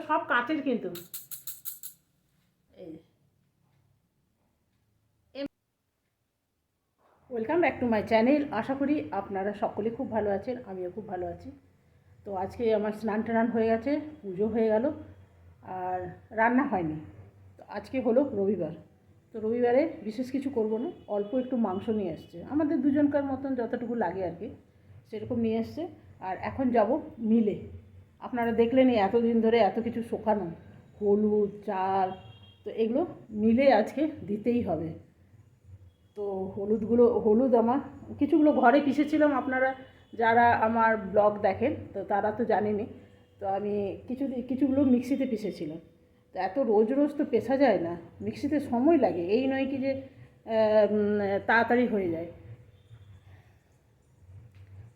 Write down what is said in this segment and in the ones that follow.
এগুলো সব কাঠের কিন্তু। এই welcome back to my channel আশা করি আপনারা সকলে খুব ভালো আছেন আমিও খুব ভালো আছি। তো আজকে আমার স্নান টান হয়ে গেছে পুজো হয়ে গেল আর রান্না হয়নি। তো আজকে হলো রবিবার। তো রবিবারে বিশেষ কিছু করব না অল্প একটু মাংস নিয়ে এসছে। আমাদের দুজনকার মতন যতটুকু লাগে আর কি সেরকম নিয়ে এসছে। আর এখন যাব মিলে। আপনারা দেখলেনই এতদিন ধরে এত কিছু শোকানো। হলুদ, চাল, তো এগুলো মিলে আজকে দিতেই হবে। তো হলুদগুলো, হলুদ আমার, কিছুগুলো ঘরে পিষেছিলাম আপনারা যারা আমার ব্লগ দেখেন, তো তারা তো জানেনি তো আমি কিছু, কিছুগুলো মিক্সিতে পিষেছিলাম। তো এত রোজ রোজ তো পেশা যায় না, মিক্সিতে সময় লাগে, এই নয় কি যে তাড়াতাড়ি হয়ে যায়।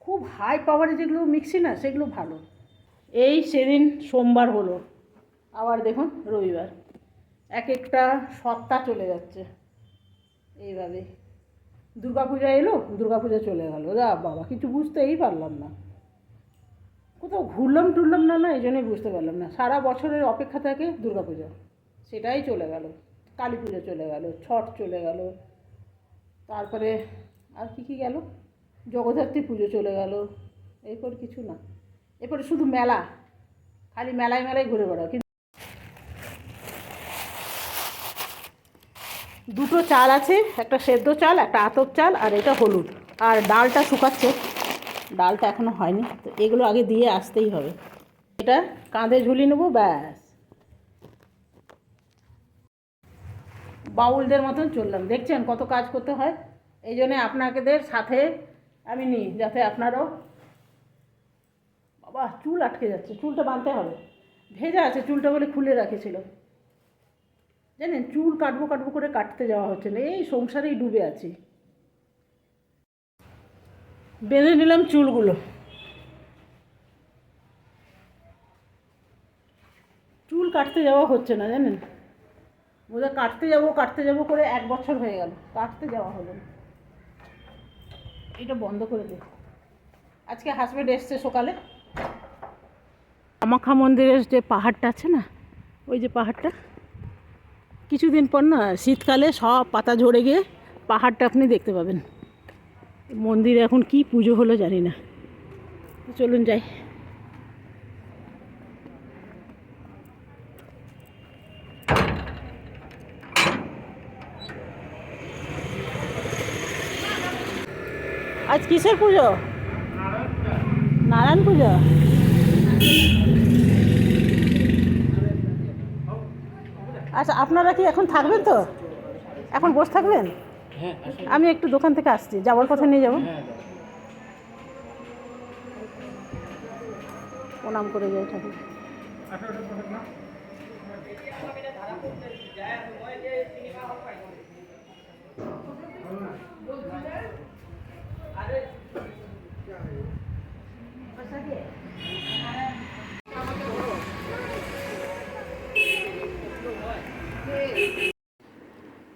খুব হাই পাওয়ারে যেগুলো মিক্সি না, সেগুলো ভালো। এই সেদিন সোমবার হলো, আবার দেখুন রবিবার। এক একটা সপ্তাহ চলে যাচ্ছে। এইভাবে। দুর্গাপূজা এলো, দুর্গাপূজা চলে গেল। যা বাবা, কিছু বুঝতেই পারলাম না। কোথাও ঘুরলাম টুরলাম না না, এই জন্যই বুঝতে পারলাম না। সারা বছরের অপেক্ষা থাকে দুর্গাপূজা। সেটাই চলে গেল। কালী পুজো চলে গেল, ছট চলে গেল। তারপরে আর কি কি গেল? জগদ্ধাত্রী পুজো চলে গেল। এরপর কিছু না। এরপরে শুধু মেলা। খালি মেলায় মেলায় ঘুরে বেড়াও। কিন্তু দুটো চাল আছে, একটা সেদ্ধ চাল, একটা আতপ চাল, আর এটা হলুদ। আর ডালটা শুকাচ্ছে। ডালটা এখনও হয়নি। তো এগুলো আগে দিয়ে আসতেই হবে। এটা কাঁধে ঝুলিয়ে নেব, ব্যাস। বাউলদের মতন চললাম। দেখছেন কত কাজ করতে হয়? এই জন্যে আপনাদের সাথে আমি নিই, যাতে আপনারাও বাবা চুল আটকে যাচ্ছে, চুলটা বাঁধতে হবে। ভেজা আছে, চুলটা বলে খুলে রাখেছিল। জানেন, চুল কাটবো কাটবো করে কাটতে যাওয়া হচ্ছে না, এই সংসারেই ডুবে আছি। বেঁধে নিলাম চুলগুলো। চুল কাটতে যাওয়া হচ্ছে না, জানেন? বোধহয় কাটতে যাব কাটতে যাব করে এক বছর হয়ে গেল, কাটতে যাওয়া হলো না। এটা বন্ধ করে দে। আজকে হাজব্যান্ড এসছে সকালে। কামাখ্যা মন্দিরের যে পাহাড়টা আছে না, ওই যে পাহাড়টা, কিছুদিন পর না শীতকালে সব পাতা ঝরে গিয়ে পাহাড়টা আপনি দেখতে পাবেন। মন্দিরে এখন কি পুজো হলো জানি না। চলুন যাই। আজ কিসের পুজো? নারায়ণ পুজো? আচ্ছা আপনারা কি এখন থাকবেন তো? এখন বসে থাকবেন? আমি একটু দোকান থেকে আসছি যাওয়ার কথা নিয়ে যাব। প্রণাম করে যাই ঠাকুর।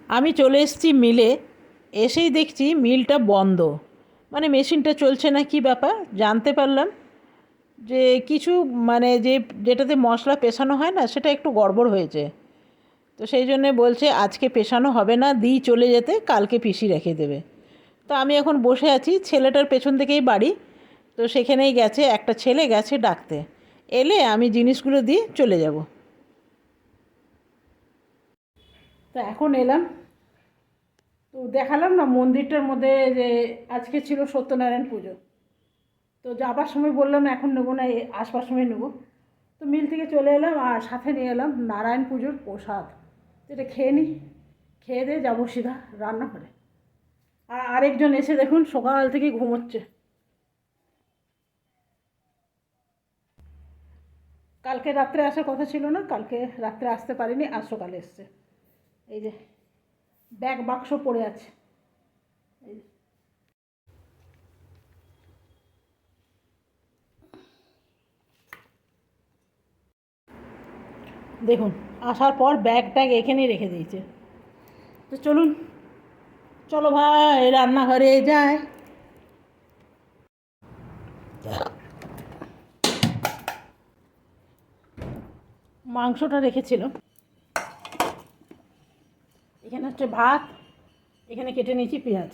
আমি চলে এসেছি মিলে, এসেই দেখছি মিলটা বন্ধ। মানে মেশিনটা চলছে না কি ব্যাপার? জানতে পারলাম যে কিছু মানে যে যেটাতে মশলা পেশানো হয় না, সেটা একটু গড়বড় হয়েছে। তো সেই জন্যে বলছে, আজকে পেশানো হবে না, দিই চলে যেতে, কালকে পিসি রেখে দেবে। তো আমি এখন বসে আছি, ছেলেটার পেছন থেকেই বাড়ি। তো সেখানেই গেছে, একটা ছেলে গেছে ডাকতে। এলে আমি জিনিসগুলো দিয়ে চলে যাব। তো এখন এলাম। তো দেখালাম না মন্দিরটার মধ্যে যে আজকে ছিল সত্যনারায়ণ পুজো। তো যাবার সময় বললাম এখন নেব না আসবার সময় নেব। তো মিল থেকে চলে এলাম আর সাথে নিয়ে এলাম নারায়ণ পুজোর প্রসাদ। যেটা খেয়ে নিই খেয়ে দিয়ে যাব সিধা রান্না করে আর আরেকজন এসে দেখুন সকাল থেকে ঘুমোচ্ছে। কালকে রাত্রে আসার কথা ছিল না, কালকে রাত্রে আসতে পারিনি, আজ সকালে এসছে। এই যে ব্যাগ বাক্স পড়ে আছে। এই। দেখুন, আসার পর ব্যাগ ট্যাগ এখানেই রেখে দিয়েছে। তো চলুন, চলো ভাই, রান্নাঘরে যাই। মাংসটা রেখেছিলাম এখানে হচ্ছে ভাত, এখানে কেটে নিয়েছি পেঁয়াজ।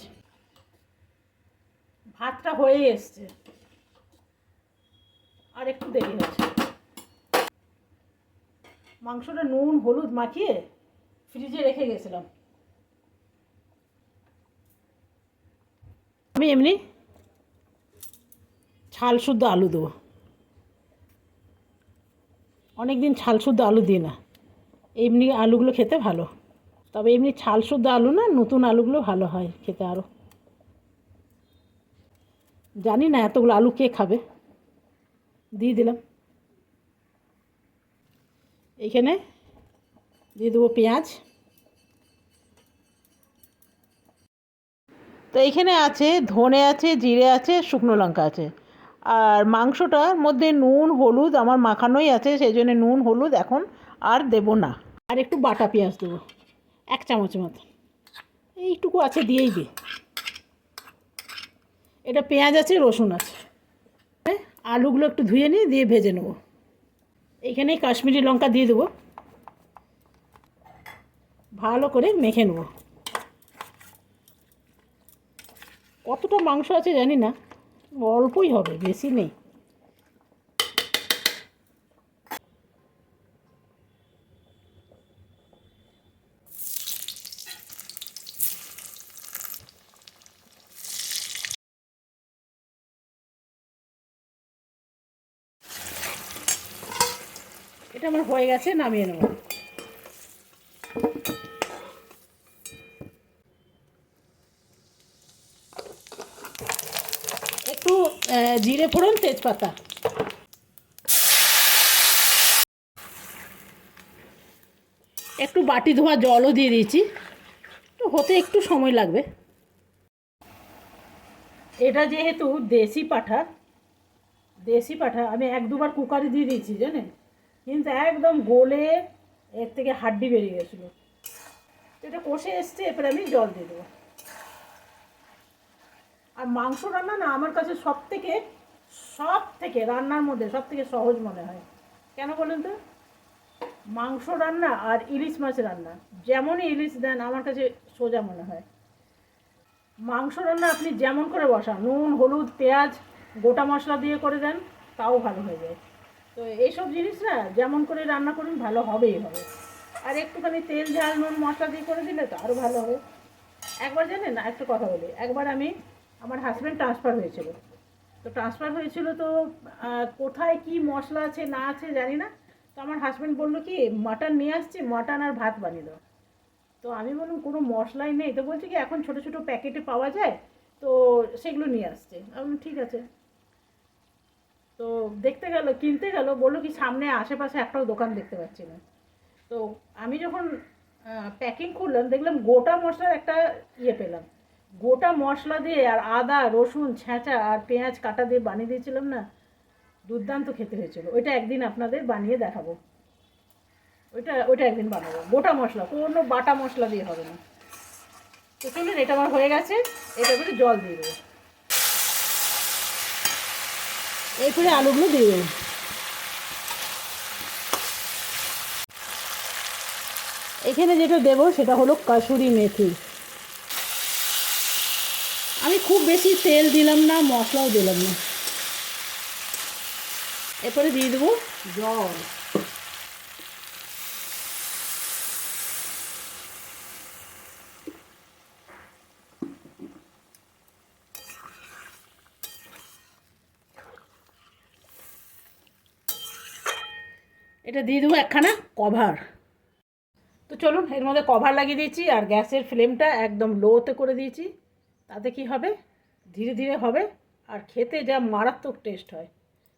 ভাতটা হয়ে এসছে। আর একটু দেরি হচ্ছে। মাংসটা নুন, হলুদ মাখিয়ে ফ্রিজে রেখে গেছিলাম। আমি এমনি ছাল শুদ্ধ আলু দেবো। অনেক দিন ছাল শুদ্ধ আলু দিই না। এমনি আলুগুলো খেতে ভালো। তবে এমনি ছাল শুদ্ধ আলু না, নতুন আলুগুলো ভালো হয় খেতে আরও জানি না এতগুলো আলু কে খাবে। দিয়ে দিলাম। এইখানে দিয়ে দেবো পেঁয়াজ। তো এইখানে আছে, ধনে আছে, জিরে আছে, শুকনো লঙ্কা আছে। আর মাংসটার মধ্যে নুন, হলুদ আমার মাখানোই আছে, সেই জন্য নুন, হলুদ এখন আর দেব না। আর একটু বাটা পেঁয়াজ দেবো। এক চামচ মতো। এইটুকু আছে দিয়েই দে এটা পেঁয়াজ আছে রসুন আছে। হ্যাঁ, আলুগুলো একটু ধুয়ে নিয়ে দিয়ে ভেজে নেব। এইখানে কাশ্মীরি লঙ্কা দিয়ে দেবো। ভালো করে মেখে নেব। কতটা মাংস আছে জানি না অল্পই হবে বেশি নেই এটা আমার হয়ে গেছে, নামিয়ে নেব। একটু জিরে ফোড়ন, তেজপাতা। একটু বাটি ধোয়া জলও দিয়ে দিয়েছি। হতে একটু সময় লাগবে। এটা যেহেতু দেশি পাঠা দেশি পাঠা, আমি এক দুবার কুকারে দিয়ে দিয়েছি, জানেন? কিন্তু একদম গলে এর থেকে হাড্ডি বেরিয়ে গেছিল। এটা কষে এসছে, এরপরে আমি জল দিয়ে দেবো। আর মাংস রান্না না আমার কাছে সব থেকে সব থেকে রান্নার মধ্যে সব থেকে সহজ মনে হয়। কেন বলুন তো? মাংস রান্না আর ইলিশ মাছ রান্না, যেমনই ইলিশ দেন, আমার কাছে সোজা মনে হয়। মাংস রান্না আপনি যেমন করে বসান, নুন, হলুদ, পেঁয়াজ, গোটা মশলা দিয়ে করে দেন, তাও ভালো হয়ে যায়। তো এইসব জিনিস না, যেমন করে রান্না করুন, ভালো হবেই হবে। আর একটুখানি তেল, ঝাল, নুন, মশলা দিয়ে করে দিলে তো আরও ভালো হবে। একবার জানেন না, একটা কথা বলি। একবার আমি, আমার হাজব্যান্ড ট্রান্সফার হয়েছিল। তো ট্রান্সফার হয়েছিল তো কোথায় কি মশলা আছে, না আছে জানি না। তো আমার হাজব্যান্ড বলল কি মাটন নিয়ে আসছি মাটন আর ভাত বানিয়ে দাও। তো আমি বললাম, কোনো মশলাই নেই। তো বলছে কি, এখন ছোট ছোট প্যাকেটে পাওয়া যায়, তো সেগুলো নিয়ে আসছে। আমি ঠিক আছে। তো দেখতে গেল, কিনতে গেল, বলল কি সামনে আশেপাশে একটাও দোকান দেখতে পাচ্ছি না। তো আমি যখন প্যাকিং করলাম, দেখলাম গোটা মশলার একটা ইয়ে পেলাম। গোটা মশলা দিয়ে আর আদা, রসুন, ছেঁচা আর পেঁয়াজ কাটা দিয়ে বানিয়ে দিয়েছিলাম না, দুর্দান্ত খেতে হয়েছিল। ওইটা একদিন আপনাদের বানিয়ে দেখাবো। ওইটা ওইটা একদিন বানাবো। গোটা মশলা, কোনো বাটা মশলা দিয়ে হবে না। তো চলুন, এটা আমার হয়ে গেছে। এটা করে জল দিয়ে দেবো। এরপরে আলুগুলো দিয়ে দেবো। এখানে যেটা দেব সেটা হলো কাসুরি মেথি। আমি খুব বেশি তেল দিলাম না, মশলাও দিলাম না। এরপরে দিয়ে দেবো জল। এটা দিয়ে দেবো একখানা কভার তো চলুন, এর মধ্যে কভার লাগিয়ে দিয়েছি আর গ্যাসের ফ্লেমটা একদম লোতে করে দিয়েছি। তাতে কি হবে? ধীরে ধীরে হবে আর খেতে যা মারাত্মক টেস্ট হয়।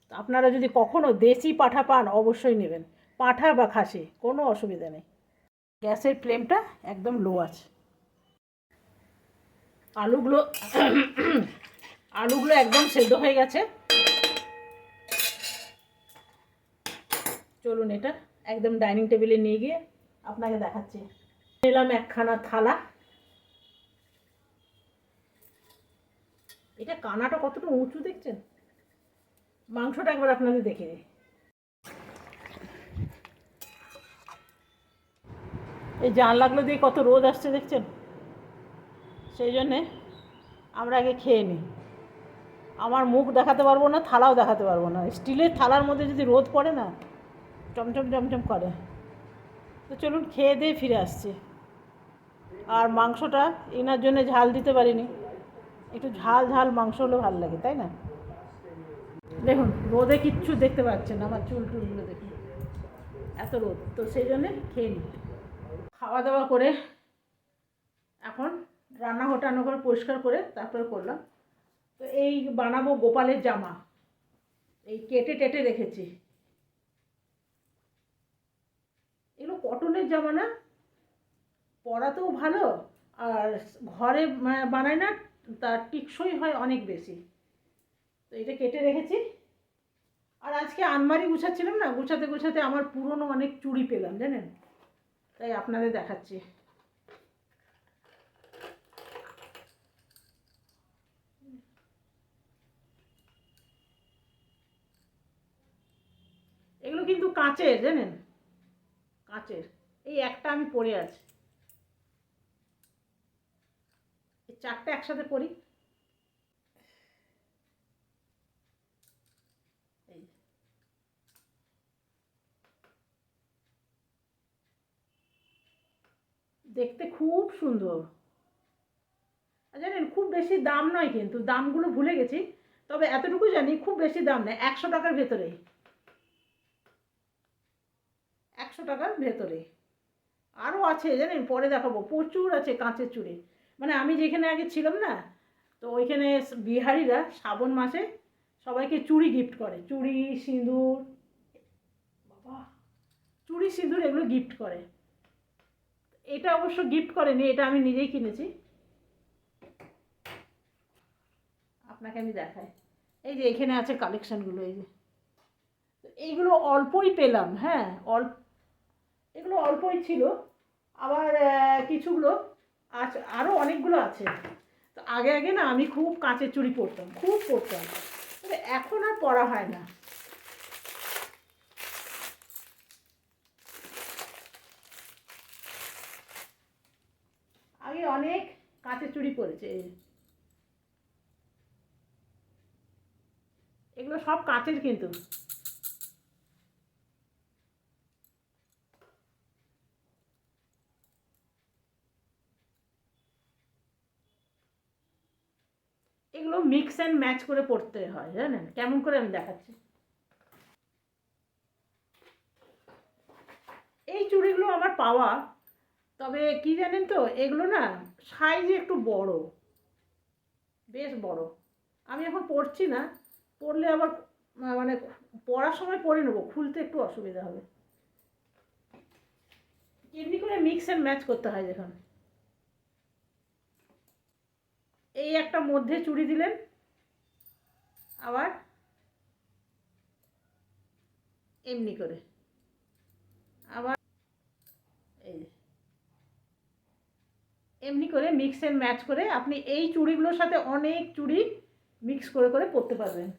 তো আপনারা যদি কখনও দেশি পাঠা পান, অবশ্যই নেবেন। পাঠা বা খাসি, কোনো অসুবিধা নেই। গ্যাসের ফ্লেমটা একদম লো আছে। আলুগুলো আলুগুলো একদম সেদ্ধ হয়ে গেছে। চলুন এটা একদম ডাইনিং টেবিলে নিয়ে গিয়ে আপনাকে দেখাচ্ছি। নিলাম একখানা থালা। এটা কানাটা কতটা উঁচু দেখছেন? মাংসটা একবার আপনাদের দেখে দিই। এই জানলাগুলো দিয়ে কত রোদ আসছে দেখছেন? সেই জন্যে আমরা আগে খেয়ে নিই। আমার মুখ দেখাতে পারব না, থালাও দেখাতে পারব না। স্টিলের থালার মধ্যে যদি রোদ পড়ে না চমচম চমচম করে। তো চলুন খেয়ে দিয়ে ফিরে আসছি। আর মাংসটা এনার জন্য ঝাল দিতে পারিনি। একটু ঝাল ঝাল মাংস হলে ভালো লাগে, তাই না? দেখুন, রোদে কিচ্ছু দেখতে পাচ্ছেন আমার চুল টুলগুলো দেখুন। এত রোদ, তো সেই জন্যে খেয়ে নিই। খাওয়া দাওয়া করে এখন রান্না রান্নাঘর টান্নাঘর পরিষ্কার করে তারপরে করলাম। তো এই বানাবো গোপালের জামা। এই কেটে টেটে রেখেছি। এগুলো কটনের জামা না পরাতেও ভালো, আর ঘরে বানায় না, তার টিকসই হয় অনেক বেশি। তো এটা কেটে রেখেছি। আর আজকে আনমারি গুছাচ্ছিলাম না, গুছাতে গুছাতে আমার পুরনো অনেক চুড়ি পেলাম, জানেন? তাই আপনাদের দেখাচ্ছি। এগুলো কিন্তু কাঁচের, জানেন? কাঁচের। এই একটা আমি পরে আছি। এই চারটে একসাথে পরি। দেখতে খুব সুন্দর। জানেন, খুব বেশি দাম নয় কিন্তু, দামগুলো ভুলে গেছি। তবে এতটুকু জানি, খুব বেশি দাম নেই একশো টাকার ভেতরেই। একশো টাকার ভেতরে আরও আছে, জানেন? পরে দেখাবো। প্রচুর আছে কাঁচের চুড়ি। মানে আমি যেখানে আগে ছিলাম না, তো ওইখানে বিহারিরা শ্রাবণ মাসে সবাইকে চুড়ি গিফট করে। চুড়ি, সিঁদুর, বাবা, চুড়ি, সিঁদুর এগুলো গিফট করে। এটা অবশ্য গিফট করেনি, এটা আমি নিজেই কিনেছি। আপনাকে আমি দেখাই। এই যে এখানে আছে কালেকশানগুলো এই যে। এইগুলো অল্পই পেলাম হ্যাঁ? অল্প এগুলো অল্পই ছিল। আবার কিছুগুলো আছে আরও অনেকগুলো আছে। তো আগে আগে না আমি খুব কাঁচের চুড়ি পরতাম, খুব পরতাম। তবে এখন আর পরা হয় না। আগে অনেক কাঁচের চুড়ি পরেছে এগুলো সব কাঁচের কিন্তু এগুলো মিক্স অ্যান্ড ম্যাচ করে পড়তে হয়, জানেন? কেমন করে আমি দেখাচ্ছি? এই চুড়িগুলো আমার পাওয়া, তবে কি জানেন তো, এগুলো না সাইজ একটু বড়। বেশ বড়। আমি এখন পরছি না, পরলে আবার মানে পরার সময় পরে নেব, খুলতে একটু অসুবিধা হবে। এমনি করে মিক্স অ্যান্ড ম্যাচ করতে হয় যেখানে। এই একটা মধ্যে চুড়ি দিলেন আবার এমনি করে। আবার এই এমনি করে মিক্স অ্যান্ড ম্যাচ করে আপনি এই চুড়িগুলোর সাথে অনেক চুড়ি মিক্স করে করে পরতে পারবেন।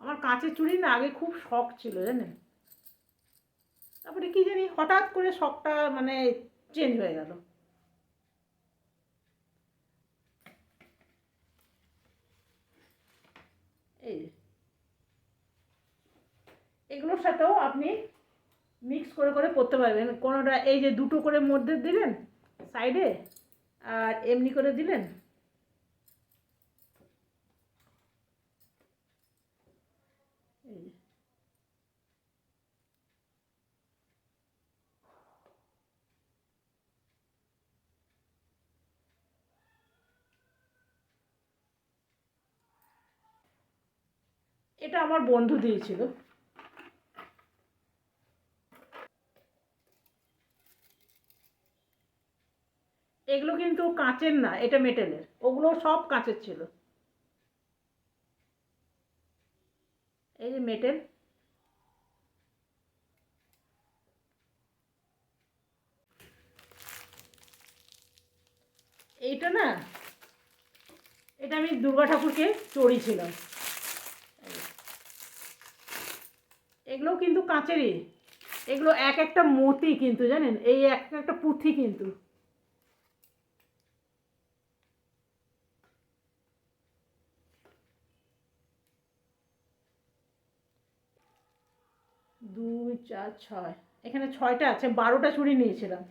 আমার কাঁচের চুড়ি না আগে খুব শখ ছিল, জানেন? তারপরে কি জানি হঠাৎ করে শখটা মানে চেঞ্জ হয়ে গেল। এই এগুলোর সাথেও আপনি মিক্স করে করে পরতে পারবেন। কোনোটা এই যে দুটো করে মধ্যে দিলেন সাইডে আর এমনি করে দিলেন এই যে। এটা আমার বন্ধু দিয়েছিল। এগুলো কিন্তু কাঁচের না, এটা মেটেলের। ওগুলো সব কাঁচের ছিল। এই যে মেটেল। এইটা না, এটা আমি দুর্গা ঠাকুরকে চড়িয়েছিলাম। এগুলো কিন্তু কাঁচেরই। এগুলো এক একটা মতি কিন্তু, জানেন? এই এক একটা পুঁথি কিন্তু। দুই, চার, ছয়। এখানে ছয়টা আছে, বারোটা চুড়ি নিয়েছিলাম।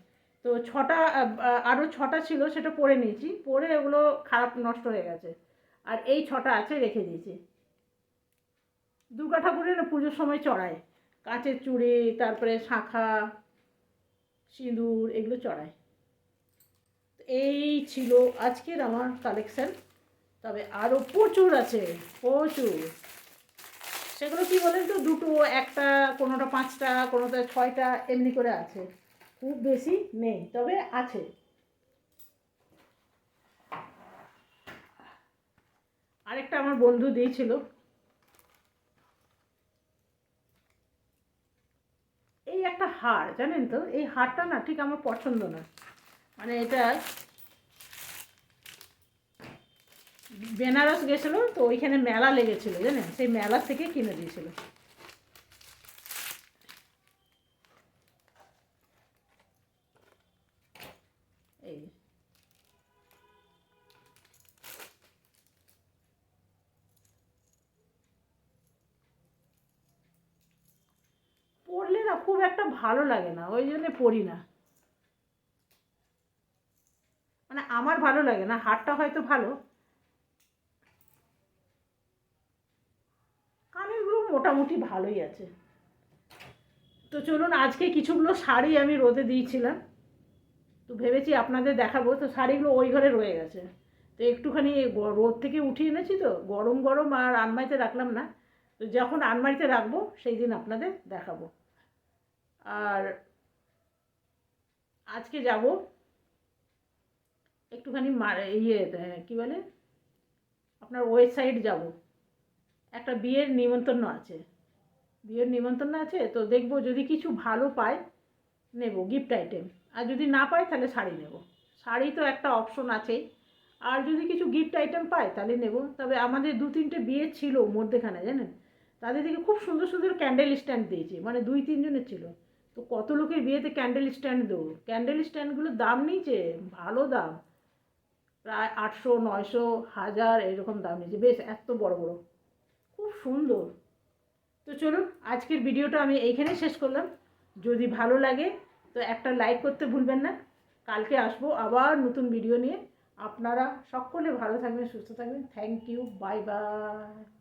তো ছটা আরও ছটা ছিল, সেটা পরে নিয়েছি। পরে ওগুলো খারাপ নষ্ট হয়ে গেছে। আর এই ছটা আছে, রেখে দিয়েছি। দুর্গা ঠাকুরের পুজোর সময় চড়ায়। কাঁচের চুড়ি, তারপরে শাঁখা, সিঁদুর, এগুলো চড়ায়। এই ছিল আজকের আমার কালেকশান তবে আরও প্রচুর আছে, প্রচুর। সেগুলো কি বলেন তো, দুটো, একটা, কোনোটা পাঁচটা, কোনোটা ছয়টা, এমনি করে আছে। খুব বেশি নেই, তবে আছে। আরেকটা আমার বন্ধু দিয়েছিল এই একটা হার জানেন তো? এই হারটা না ঠিক আমার পছন্দ না। মানে এটা বেনারস গেছিল, তো ওইখানে মেলা লেগেছিল, জানেন? সেই মেলা থেকে কিনে দিয়েছিল। খুব একটা ভালো লাগে না, ওই জন্যে পড়ি না। মানে আমার ভালো লাগে না হারটা হয়তো ভালো। কানেরগুলো মোটামুটি ভালোই আছে। তো চলুন, আজকে কিছুগুলো শাড়ি আমি রোদে দিয়েছিলাম। তো ভেবেছি আপনাদের দেখাবো, তো শাড়িগুলো ওই ঘরে রয়ে গেছে। তো একটুখানি রোদ থেকে উঠিয়ে এনেছি তো, গরম গরম আর আনমারিতে রাখলাম না। তো যখন আনমারিতে রাখব, সেই দিন আপনাদের দেখাবো। আর আজকে যাব একটুখানি ইয়ে কী বলে? আপনার ওয়েবসাইট যাব। একটা বিয়ের নিমন্ত্রণ আছে। বিয়ের নিমন্ত্রণ আছে, তো দেখব যদি কিছু ভালো পাই নেব গিফট আইটেম আর যদি না পাই তাহলে শাড়ি নেব। শাড়ি তো একটা অপশন আছেই। আর যদি কিছু গিফট আইটেম পাই তাহলে নেব। তবে আমাদের দু তিনটে বিয়ে ছিল মধ্যেখানে, জানেন? তাদের দিকে খুব সুন্দর সুন্দর ক্যান্ডেল স্ট্যান্ড দিয়েছে। মানে দুই তিনজনের ছিল। তো কত লোকের বিয়েতে ক্যান্ডেল স্ট্যান্ড দেবো? ক্যান্ডেল স্ট্যান্ডগুলোর দাম নিয়েছে, ভালো দাম। প্রায় আটশো, নয়শো, হাজার এরকম দাম নিয়েছে। বেশ, এত বড় বড়। খুব সুন্দর। তো চলুন, আজকের ভিডিওটা আমি এইখানেই শেষ করলাম। যদি ভালো লাগে, তো একটা লাইক করতে ভুলবেন না। কালকে আসব আবার নতুন ভিডিও নিয়ে। আপনারা সকলে ভালো থাকবেন, সুস্থ থাকবেন। Thank you bye bye